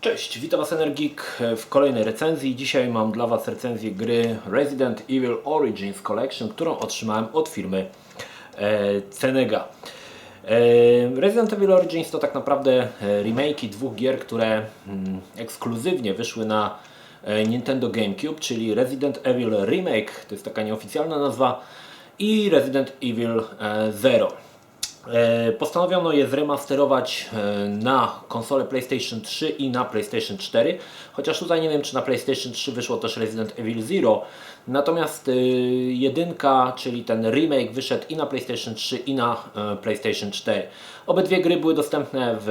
Cześć, witam Was Energik w kolejnej recenzji. Dzisiaj mam dla Was recenzję gry Resident Evil Origins Collection, którą otrzymałem od firmy e, Cenega. E, Resident Evil Origins to tak naprawdę e, remake'i dwóch gier, które mm, ekskluzywnie wyszły na e, Nintendo GameCube, czyli Resident Evil Remake, to jest taka nieoficjalna nazwa, i Resident Evil e, Zero. E, Postanowiono je zremasterować e, na konsolę PlayStation 3 i na PlayStation 4. Chociaż tutaj nie wiem, czy na PlayStation 3 wyszło też Resident Evil Zero. Natomiast e, jedynka, czyli ten remake, wyszedł i na PlayStation 3 i na e, PlayStation 4. Obydwie gry były dostępne w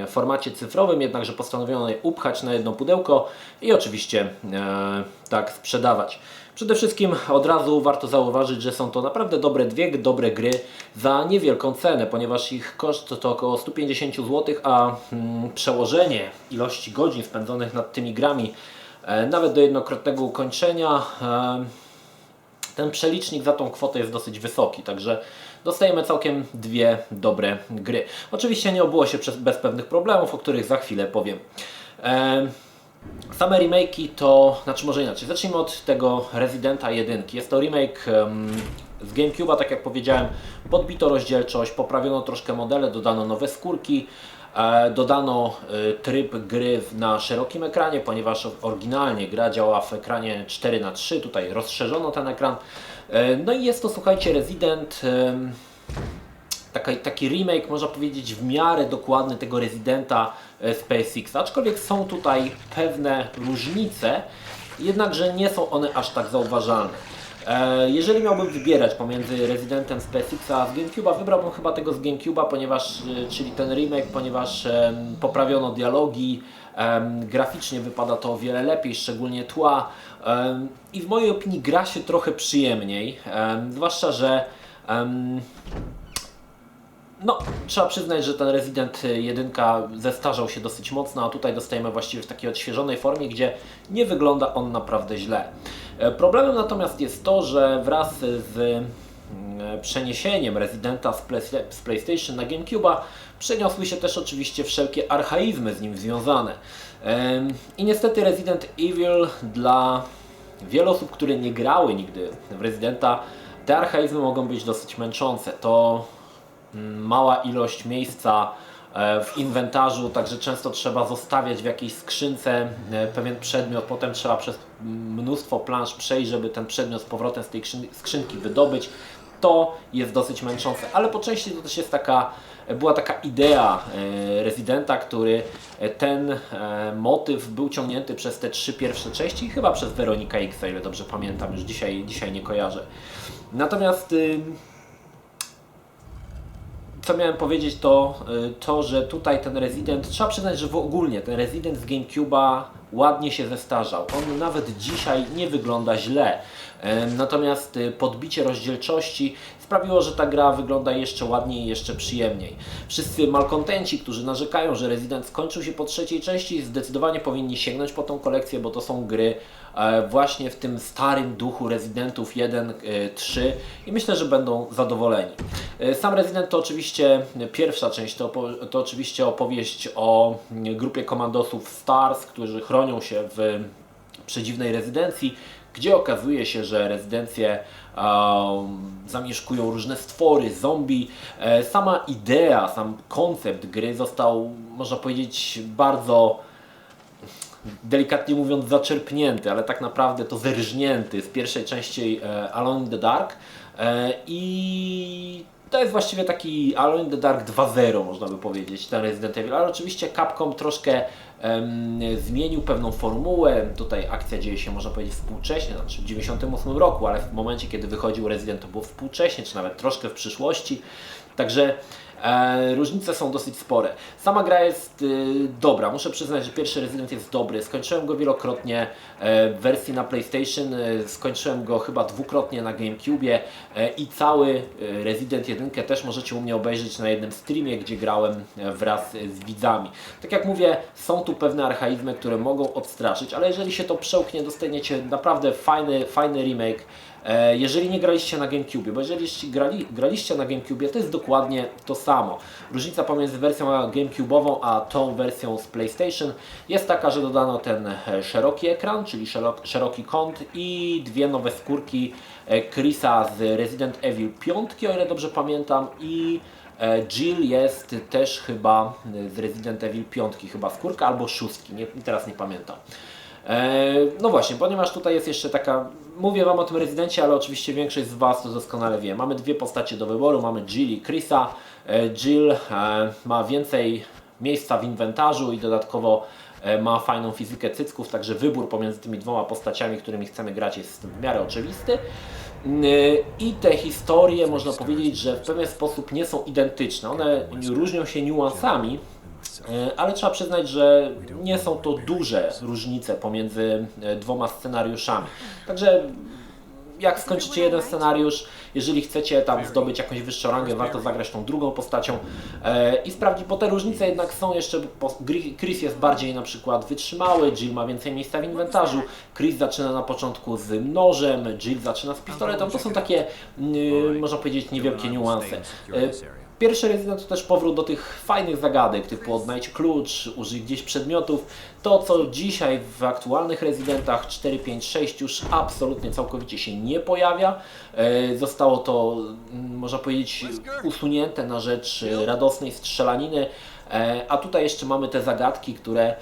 e, formacie cyfrowym, jednakże postanowiono je upchać na jedno pudełko i oczywiście e, tak sprzedawać. Przede wszystkim od razu warto zauważyć, że są to naprawdę dobre dwie dobre gry za niewielką cenę, ponieważ ich koszt to około 150 zł, a mm, przełożenie ilości godzin spędzonych nad tymi grami nawet do jednokrotnego ukończenia e, ten przelicznik za tą kwotę jest dosyć wysoki, także dostajemy całkiem dwie dobre gry. Oczywiście nie obyło się bez pewnych problemów, o których za chwilę powiem. E, Same remake'i to, znaczy może inaczej, zacznijmy od tego Residenta 1. Jest to remake em, z GameCube'a, tak jak powiedziałem, podbito rozdzielczość, poprawiono troszkę modele, dodano nowe skórki, e, dodano e, tryb gry na szerokim ekranie, ponieważ oryginalnie gra działa w ekranie 4 na 3 tutaj rozszerzono ten ekran. E, no i jest to, słuchajcie, Resident... em, taka, taki remake, można powiedzieć, w miarę dokładny tego rezydenta e, SpaceX. Aczkolwiek są tutaj pewne różnice, jednakże nie są one aż tak zauważalne. E, Jeżeli miałbym wybierać pomiędzy Rezydentem SpaceXa a z GameCube'a, wybrałbym chyba tego z GameCube'a, ponieważ, e, czyli ten remake, ponieważ poprawiono dialogi, graficznie wypada to o wiele lepiej, szczególnie tła i w mojej opinii gra się trochę przyjemniej, em, zwłaszcza, że no, trzeba przyznać, że ten Resident 1 zestarzał się dosyć mocno, a tutaj dostajemy właściwie w takiej odświeżonej formie, gdzie nie wygląda on naprawdę źle. E, Problemem natomiast jest to, że wraz z mm, przeniesieniem Residenta z, Play, z PlayStation na GameCube'a przeniosły się też oczywiście wszelkie archaizmy z nim związane. I niestety Resident Evil dla wielu osób, które nie grały nigdy w Residenta, te archaizmy mogą być dosyć męczące. To mm, mała ilość miejsca e, w inwentarzu, także często trzeba zostawiać w jakiejś skrzynce e, pewien przedmiot, potem trzeba przez mnóstwo plansz przejść, żeby ten przedmiot z powrotem z tej skrzyn- skrzynki wydobyć. To jest dosyć męczące, ale po części to też jest taka, była taka idea e, rezydenta, który e, ten e, motyw był ciągnięty przez te trzy pierwsze części i chyba przez Weronika X, o ile dobrze pamiętam, już dzisiaj, dzisiaj nie kojarzę. Natomiast co miałem powiedzieć to, y, to, że tutaj ten Resident, trzeba przyznać, że w ogólnie ten Resident z GameCube'a ładnie się zestarzał. On nawet dzisiaj nie wygląda źle. Natomiast y, podbicie rozdzielczości sprawiło, że ta gra wygląda jeszcze ładniej i jeszcze przyjemniej. Wszyscy malkontenci, którzy narzekają, że Resident skończył się po trzeciej części, zdecydowanie powinni sięgnąć po tą kolekcję, bo to są gry e, właśnie w tym starym duchu Residentów 1, e, 3 i myślę, że będą zadowoleni. E, Sam Resident to oczywiście pierwsza część, to, to oczywiście opowieść o mm, grupie komandosów STARS, którzy chronią się w przedziwnej rezydencji, gdzie okazuje się, że rezydencję zamieszkują różne stwory, zombie. E, sama idea, sam koncept gry został, można powiedzieć, bardzo delikatnie mówiąc zaczerpnięty, ale tak naprawdę to zerżnięty z pierwszej części e, Alone in the Dark e, i to jest właściwie taki Alone in the Dark 2.0 można by powiedzieć, ten Resident Evil, ale oczywiście Capcom troszkę em, zmienił pewną formułę, tutaj akcja dzieje się można powiedzieć współcześnie, znaczy w 98 roku, ale w momencie kiedy wychodził Resident to było współcześnie, czy nawet troszkę w przyszłości, także E, różnice są dosyć spore. Sama gra jest y, dobra. Muszę przyznać, że pierwszy Resident jest dobry. Skończyłem go wielokrotnie e, w wersji na PlayStation. E, skończyłem go chyba dwukrotnie na GameCube e, i cały e, Resident 1 też możecie u mnie obejrzeć na jednym streamie, gdzie grałem e, wraz z widzami. Tak jak mówię, są tu pewne archaizmy, które mogą odstraszyć, ale jeżeli się to przełknie, dostaniecie naprawdę fajny, fajny remake. E, Jeżeli nie graliście na GameCube, bo jeżeli grali, graliście na GameCube, to jest dokładnie to samo. Różnica pomiędzy wersją GameCube'ową a tą wersją z PlayStation jest taka, że dodano ten e, szeroki ekran, czyli szerok, szeroki kąt i dwie nowe skórki e, Chrisa z Resident Evil 5, o ile dobrze pamiętam, i Jill jest też chyba z Resident Evil 5, chyba skórka albo szóstki, nie, teraz nie pamiętam. No właśnie, ponieważ tutaj jest jeszcze taka, mówię Wam o tym rezydencie, ale oczywiście większość z Was to doskonale wie. Mamy dwie postacie do wyboru, mamy Jill i Chrisa. E, Jill e, ma więcej miejsca w inwentarzu i dodatkowo e, ma fajną fizykę cycków, także wybór pomiędzy tymi dwoma postaciami, którymi chcemy grać jest w miarę oczywisty. I te historie można powiedzieć, że w pewien sposób nie są identyczne. One różnią się niuansami, ale trzeba przyznać, że nie są to duże różnice pomiędzy e, dwoma scenariuszami. Także jak skończycie jeden scenariusz, jeżeli chcecie tam zdobyć jakąś wyższą rangę, warto zagrać tą drugą postacią e, i sprawdzić, bo te różnice jednak są jeszcze, Chris jest bardziej na przykład wytrzymały, Jill ma więcej miejsca w inwentarzu, Chris zaczyna na początku z nożem, Jill zaczyna z pistoletem, to są takie, mm, można powiedzieć, niewielkie niuanse. E, Pierwszy Resident to też powrót do tych fajnych zagadek, typu odnajdź klucz, użyj gdzieś przedmiotów. To, co dzisiaj w aktualnych Residentach 4, 5, 6 już absolutnie całkowicie się nie pojawia. E, Zostało to, mm, można powiedzieć, usunięte na rzecz e, radosnej strzelaniny. E, A tutaj jeszcze mamy te zagadki, które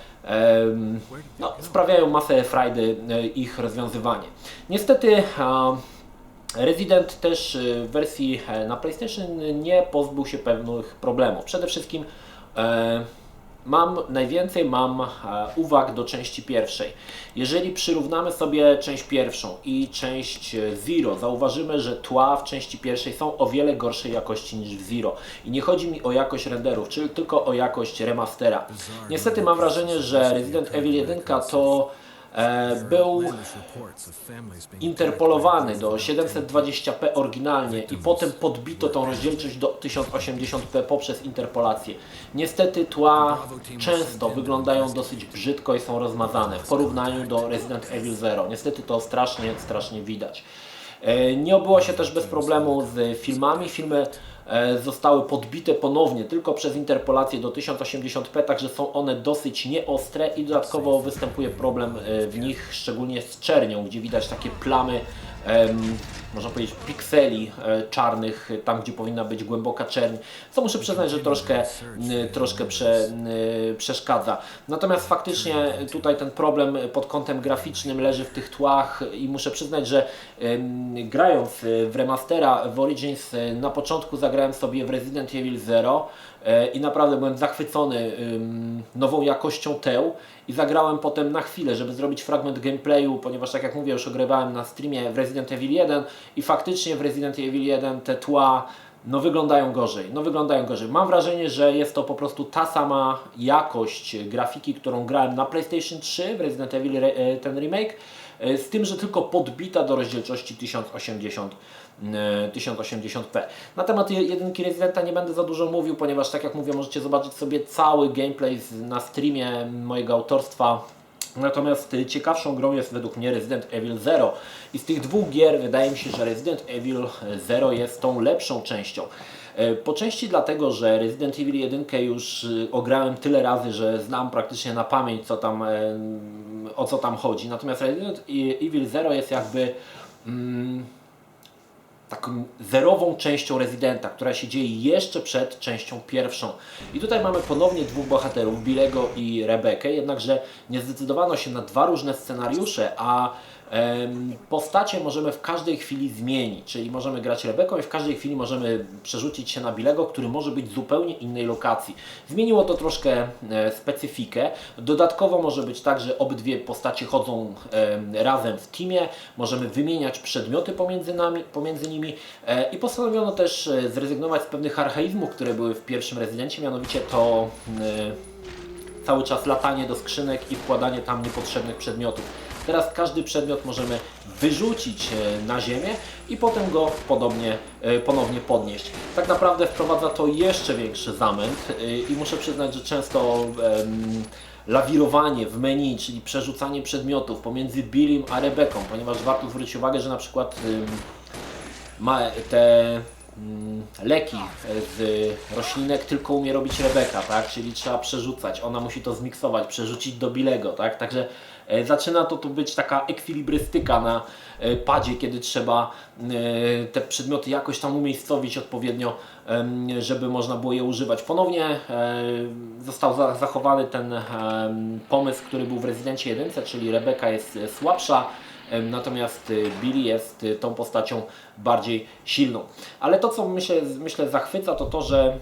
no, sprawiają masę frajdy ich rozwiązywanie. Niestety Resident też y, w wersji e, na PlayStation nie pozbył się pewnych problemów. Przede wszystkim e, mam najwięcej mam e, uwag do części pierwszej. Jeżeli przyrównamy sobie część pierwszą i część Zero, zauważymy, że tła w części pierwszej są o wiele gorszej jakości niż w Zero. I nie chodzi mi o jakość renderów, czyli tylko o jakość remastera. Niestety mam wrażenie, że Resident Evil 1 to był interpolowany do 720p oryginalnie i potem podbito tą rozdzielczość do 1080p poprzez interpolację. Niestety tła często wyglądają dosyć brzydko i są rozmazane w porównaniu do Resident Evil 0. Niestety to strasznie, strasznie widać. E, Nie obyło się też bez problemu z filmami. Filmy e, zostały podbite ponownie tylko przez interpolację do 1080p, także są one dosyć nieostre i dodatkowo występuje problem e, w nich, szczególnie z czernią, gdzie widać takie plamy, można powiedzieć pikseli e, czarnych, e, tam gdzie powinna być głęboka czerń, co muszę przyznać, że troszkę, troszkę prze, przeszkadza. Natomiast faktycznie tutaj ten problem pod kątem graficznym leży w tych tłach i muszę przyznać, że grając w remastera w Origins e, na początku zagrałem sobie w Resident Evil 0 e, i naprawdę byłem zachwycony nową jakością teł i zagrałem potem na chwilę, żeby zrobić fragment gameplayu, ponieważ tak jak mówię, już ogrywałem na streamie w Resident Evil 1 i faktycznie w Resident Evil 1 te tła no wyglądają gorzej, no wyglądają gorzej. Mam wrażenie, że jest to po prostu ta sama jakość grafiki, którą grałem na PlayStation 3 w Resident Evil e, ten remake, e, z tym, że tylko podbita do rozdzielczości 1080 e, 1080p. Na temat je- jedynki Residenta nie będę za dużo mówił, ponieważ tak jak mówię, możecie zobaczyć sobie cały gameplay na streamie mojego autorstwa Natomiast y, ciekawszą grą jest według mnie Resident Evil 0 i z tych dwóch gier wydaje mi się, że Resident Evil 0 jest tą lepszą częścią. E, Po części dlatego, że Resident Evil 1 już y, ograłem tyle razy, że znam praktycznie na pamięć co tam, em, o co tam chodzi. Natomiast Resident Evil 0 jest jakby mm, taką zerową częścią Residenta, która się dzieje jeszcze przed częścią pierwszą. I tutaj mamy ponownie dwóch bohaterów, Billego i Rebekę, jednakże nie zdecydowano się na dwa różne scenariusze, a postacie możemy w każdej chwili zmienić, czyli możemy grać Rebeką i w każdej chwili możemy przerzucić się na Billego, który może być w zupełnie innej lokacji. Zmieniło to troszkę e, specyfikę. Dodatkowo może być tak, że obydwie postacie chodzą em, razem w teamie, możemy wymieniać przedmioty pomiędzy, nami, pomiędzy nimi e, i postanowiono też e, zrezygnować z pewnych archaizmów, które były w pierwszym rezydencie, mianowicie to cały czas latanie do skrzynek i wkładanie tam niepotrzebnych przedmiotów. Teraz każdy przedmiot możemy wyrzucić e, na ziemię i potem go podobnie, e, ponownie podnieść. Tak naprawdę wprowadza to jeszcze większy zamęt e, i muszę przyznać, że często lawirowanie w menu, czyli przerzucanie przedmiotów pomiędzy Billim a Rebeką, ponieważ warto zwrócić uwagę, że na przykład te mm, leki z roślinek tylko umie robić Rebeka, tak? Czyli trzeba przerzucać, ona musi to zmiksować, przerzucić do Bilego, tak? Także zaczyna to tu być taka ekwilibrystyka na e, padzie, kiedy trzeba e, te przedmioty jakoś tam umiejscowić odpowiednio, żeby można było je używać. Ponownie e, został za- zachowany ten pomysł, który był w Rezydencie 1, czyli Rebeka jest e, słabsza, Natomiast Billy jest tą postacią bardziej silną. Ale to, co myślę, myślę zachwyca, to to, że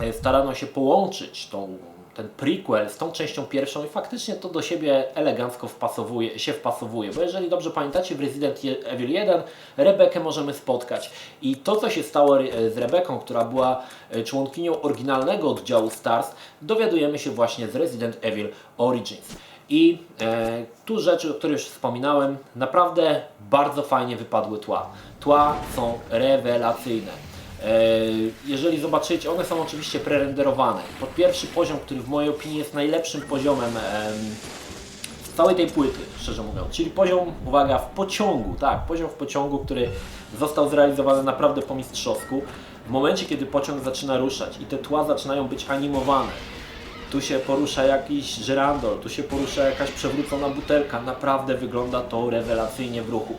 e, starano się połączyć tą, ten prequel z tą częścią pierwszą i faktycznie to do siebie elegancko wpasowuje, się wpasowuje. Bo jeżeli dobrze pamiętacie, w Resident Evil 1 Rebekę możemy spotkać. I to, co się stało z Rebeką, która była e, członkinią oryginalnego oddziału STARS, dowiadujemy się właśnie z Resident Evil Origins. I e, tu rzeczy, o których już wspominałem, naprawdę bardzo fajnie wypadły tła. Tła są rewelacyjne. E, jeżeli zobaczycie, one są oczywiście prerenderowane. Pod pierwszy poziom, który w mojej opinii jest najlepszym poziomem całej tej płyty, szczerze mówiąc. Czyli poziom, uwaga, w pociągu, tak, poziom w pociągu, który został zrealizowany naprawdę po mistrzowsku. W momencie, kiedy pociąg zaczyna ruszać i te tła zaczynają być animowane, tu się porusza jakiś żyrandol, tu się porusza jakaś przewrócona butelka. Naprawdę wygląda to rewelacyjnie w ruchu.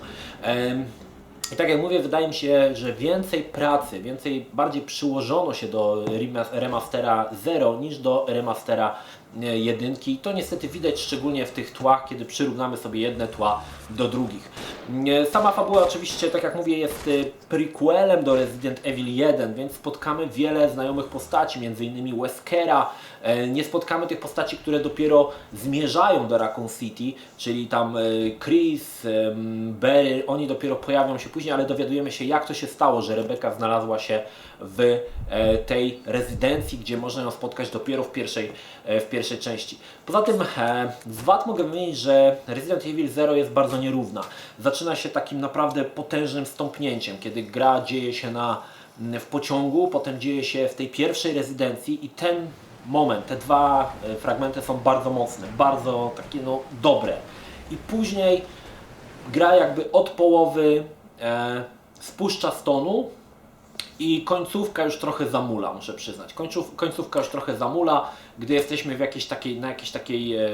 I tak jak mówię, wydaje mi się, że więcej pracy, więcej, bardziej przyłożono się do remas- remastera 0 niż do remastera e, jedynki. I to niestety widać szczególnie w tych tłach, kiedy przyrównamy sobie jedne tła do drugich. E, Sama fabuła oczywiście, tak jak mówię, jest e, prequelem do Resident Evil 1, więc spotkamy wiele znajomych postaci, m.in. Weskera. E, Nie spotkamy tych postaci, które dopiero zmierzają do Raccoon City, czyli tam Chris, Barry, oni dopiero pojawią się później, ale dowiadujemy się jak to się stało, że Rebeka znalazła się w tej rezydencji, gdzie można ją spotkać dopiero w pierwszej, w pierwszej części. Poza tym z wad mogę wymienić, że Resident Evil 0 jest bardzo nierówna. Zaczyna się takim naprawdę potężnym stąpnięciem, kiedy gra dzieje się na, w pociągu, potem dzieje się w tej pierwszej rezydencji i ten moment, te dwa e, fragmenty są bardzo mocne, bardzo takie no dobre. I później gra jakby od połowy e, spuszcza z tonu i końcówka już trochę zamula, muszę przyznać. Końców, końcówka już trochę zamula, gdy jesteśmy w jakiejś takiej, na jakiejś takiej, e,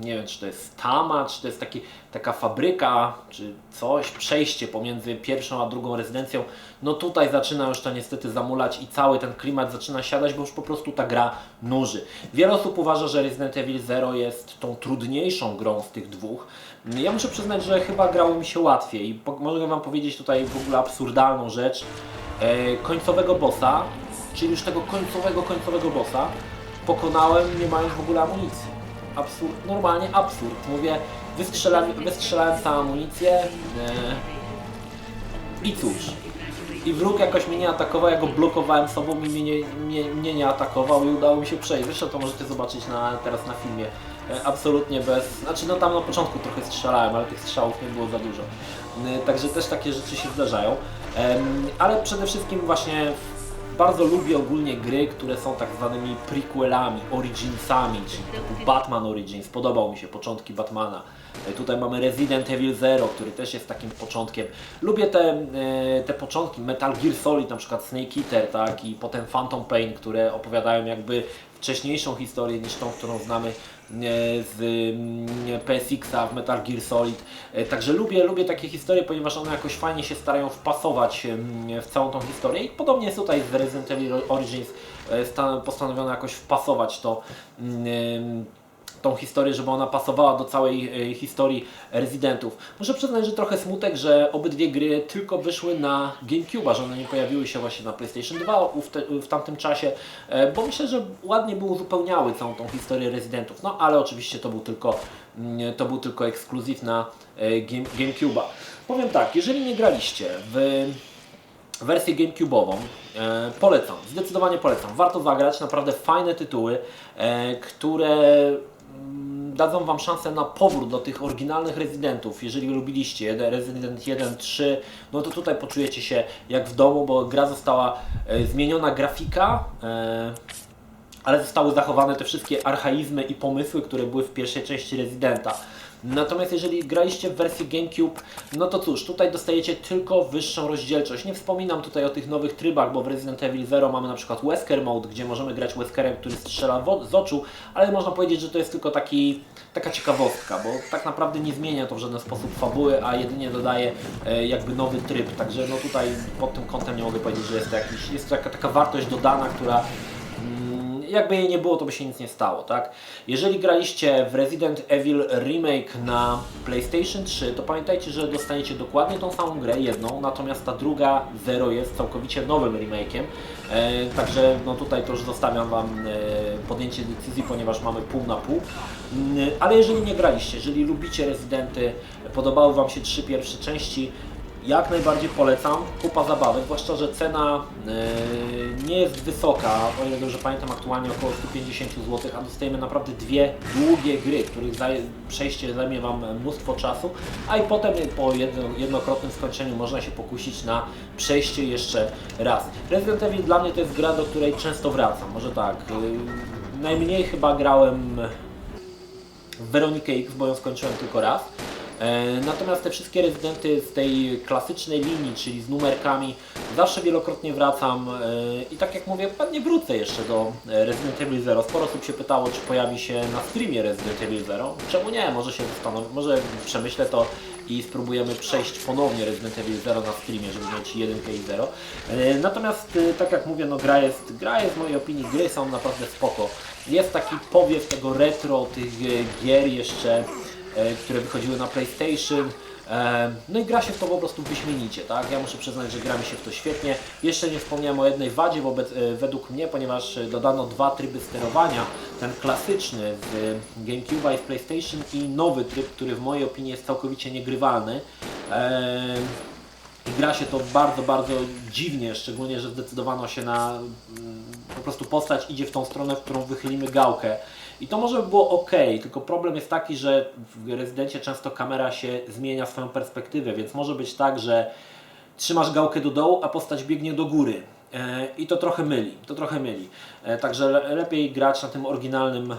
nie wiem czy to jest tama, czy to jest taki, taka fabryka, czy coś, przejście pomiędzy pierwszą a drugą rezydencją. No tutaj zaczyna już to niestety zamulać i cały ten klimat zaczyna siadać, bo już po prostu ta gra nuży. Wiele osób uważa, że Resident Evil 0 jest tą trudniejszą grą z tych dwóch. Ja muszę przyznać, że chyba grało mi się łatwiej. I Mogę Wam powiedzieć tutaj w ogóle absurdalną rzecz. E, końcowego bossa, czyli już tego końcowego, końcowego bossa, pokonałem nie mając w ogóle amunicji. Absurd, normalnie absurd. Mówię, wystrzelałem, wystrzelałem całą amunicję e, i cóż. I wróg jakoś mnie nie atakował, ja go blokowałem sobą i mnie nie, mnie, mnie nie atakował i udało mi się przejść. Zresztą to możecie zobaczyć na, teraz na filmie. E, Absolutnie bez, znaczy no tam na początku trochę strzelałem, ale tych strzałów nie było za dużo. E, Także też takie rzeczy się zdarzają. Ale przede wszystkim właśnie bardzo lubię ogólnie gry, które są tak zwanymi prequelami, originsami, czyli typu Batman Origins. Podobał mi się początki Batmana. E, Tutaj mamy Resident Evil Zero, który też jest takim początkiem. Lubię te, e, te początki Metal Gear Solid, na przykład Snake Eater, tak, i potem Phantom Pain, które opowiadają jakby wcześniejszą historię niż tą, którą znamy z mm, PSX-a w Metal Gear Solid. E, Także lubię, lubię takie historie, ponieważ one jakoś fajnie się starają wpasować w całą tą historię. I podobnie jest tutaj z Resident Evil Origins. e, sta- Postanowiono jakoś wpasować to mm, tą historię, żeby ona pasowała do całej e, historii rezydentów. Muszę przyznać, że trochę smutek, że obydwie gry tylko wyszły na GameCube'a, że one nie pojawiły się właśnie na PlayStation 2 w, te, w tamtym czasie, e, bo myślę, że ładnie by uzupełniały całą tą historię rezydentów. No ale oczywiście to był tylko, mm, to był tylko ekskluzyw na e, Game. Powiem tak, jeżeli nie graliście w wersję GameCube'ową. E, polecam, zdecydowanie polecam. Warto zagrać, naprawdę fajne tytuły, e, które mm, dadzą Wam szansę na powrót do tych oryginalnych rezydentów. Jeżeli lubiliście Resident 1, 3, no to tutaj poczujecie się jak w domu, bo gra została e, zmieniona grafika. E, ale zostały zachowane te wszystkie archaizmy i pomysły, które były w pierwszej części Residenta. Natomiast jeżeli graliście w wersji GameCube, no to cóż, tutaj dostajecie tylko wyższą rozdzielczość. Nie wspominam tutaj o tych nowych trybach, bo w Resident Evil Zero mamy na przykład Wesker Mode, gdzie możemy grać Weskerem, który strzela z oczu, ale można powiedzieć, że to jest tylko taki, taka ciekawostka, bo tak naprawdę nie zmienia to w żaden sposób fabuły, a jedynie dodaje e, jakby nowy tryb. Także no tutaj pod tym kątem nie mogę powiedzieć, że jest to, jakiś, jest to taka, taka wartość dodana, która jakby jej nie było, to by się nic nie stało, tak? Jeżeli graliście w Resident Evil Remake na PlayStation 3, to pamiętajcie, że dostaniecie dokładnie tą samą grę, jedną, natomiast ta druga Zero jest całkowicie nowym remake'iem, e, także no tutaj to już zostawiam Wam e, podjęcie decyzji, ponieważ mamy pół na pół, Mm, ale jeżeli nie graliście, jeżeli lubicie Residenty, podobały Wam się trzy pierwsze części, jak najbardziej polecam. Kupa zabawek, zwłaszcza, że cena yy, nie jest wysoka, o ile dobrze pamiętam aktualnie około 150 zł, a dostajemy naprawdę dwie długie gry, których przejście zajmie Wam mnóstwo czasu, a i potem po jedno, jednokrotnym skończeniu można się pokusić na przejście jeszcze raz. Resident Evil dla mnie to jest gra, do której często wracam, może tak. Yy, najmniej chyba grałem w Weronikę X, bo ją skończyłem tylko raz. E, Natomiast te wszystkie rezydenty z tej klasycznej linii, czyli z numerkami, zawsze wielokrotnie wracam e, i tak jak mówię, pewnie wrócę jeszcze do e, Resident Evil Zero. Sporo osób się pytało, czy pojawi się na streamie Resident Evil Zero. Czemu nie? Może się zastanowię, może przemyślę to i spróbujemy przejść ponownie Resident Evil Zero na streamie, żeby mieć 1 i 0. E, Natomiast tak jak mówię, no gra jest, gra jest w mojej opinii, gry są naprawdę spoko. Jest taki powiew tego retro, tych gier jeszcze które wychodziły na PlayStation. E, No i gra się w to po prostu wyśmienicie, tak? Ja muszę przyznać, że gra mi się w to świetnie. Jeszcze nie wspomniałem o jednej wadzie wobec, e, według mnie, ponieważ e, dodano dwa tryby sterowania. Ten klasyczny z GameCube'a i z PlayStation i nowy tryb, który w mojej opinii jest całkowicie niegrywalny. I gra się to bardzo, bardzo dziwnie, szczególnie, że zdecydowano się na mm, po prostu postać idzie w tą stronę, w którą wychylimy gałkę. I to może by było ok, tylko problem jest taki, że w rezydencie często kamera się zmienia swoją perspektywę, więc może być tak, że trzymasz gałkę do dołu, a postać biegnie do góry. E, I to trochę myli, to trochę myli. E, Także le- lepiej grać na tym oryginalnym e,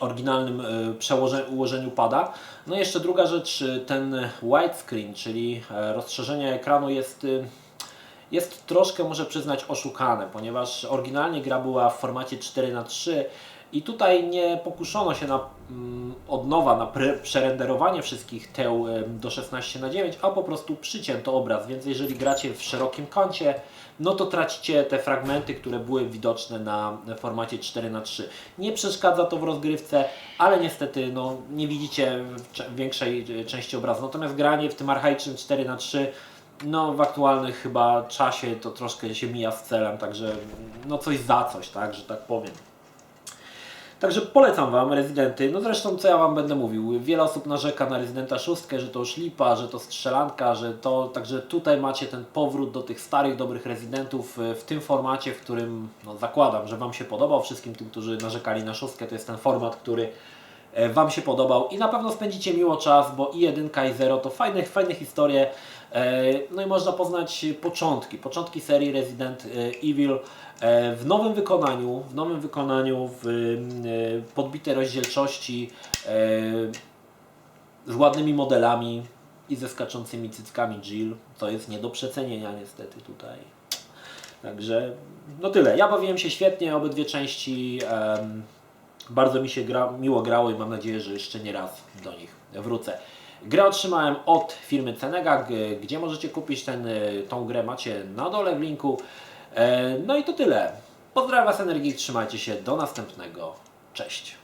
oryginalnym e, ułożeniu pada. No i jeszcze druga rzecz, e, ten widescreen, czyli e, rozszerzenie ekranu jest, jest troszkę, muszę przyznać, oszukane, ponieważ oryginalnie gra była w formacie 4x3 i tutaj nie pokuszono się na, mm, od nowa na przerenderowanie wszystkich teł do 16 na 9 a po prostu przycięto obraz, więc jeżeli gracie w szerokim kącie, no to tracicie te fragmenty, które były widoczne na formacie 4x3. Nie przeszkadza to w rozgrywce, ale niestety no, nie widzicie większej e, części obrazu. Natomiast granie w tym archaicznym 4x3 no w aktualnym chyba czasie to troszkę się mija z celem, także no coś za coś, tak, że tak powiem. Także polecam Wam Rezydenty. No zresztą co ja Wam będę mówił. Wiele osób narzeka na Rezydenta 6, że to już lipa, że to strzelanka, że to... Także tutaj macie ten powrót do tych starych, dobrych Rezydentów e, w tym formacie, w którym no, zakładam, że Wam się podobał. Wszystkim tym, którzy narzekali na 6, to jest ten format, który e, Wam się podobał i na pewno spędzicie miło czas, bo i 1 i 0 to fajne, fajne historie. E, No i można poznać początki, początki serii Resident Evil e, w nowym wykonaniu, w nowym wykonaniu, w e, podbitej rozdzielczości, e, z ładnymi modelami i ze skaczącymi cyckami Jill, co jest nie do przecenienia niestety tutaj. Także no tyle. Ja bawiłem się świetnie, obydwie części. bardzo mi się gra, miło grało i mam nadzieję, że jeszcze nie raz do nich wrócę. Grę otrzymałem od firmy Cenega, gdzie możecie kupić ten, y, tą grę, macie na dole w linku. E, No i to tyle. Pozdrawiam Was Energii, trzymajcie się, do następnego. Cześć.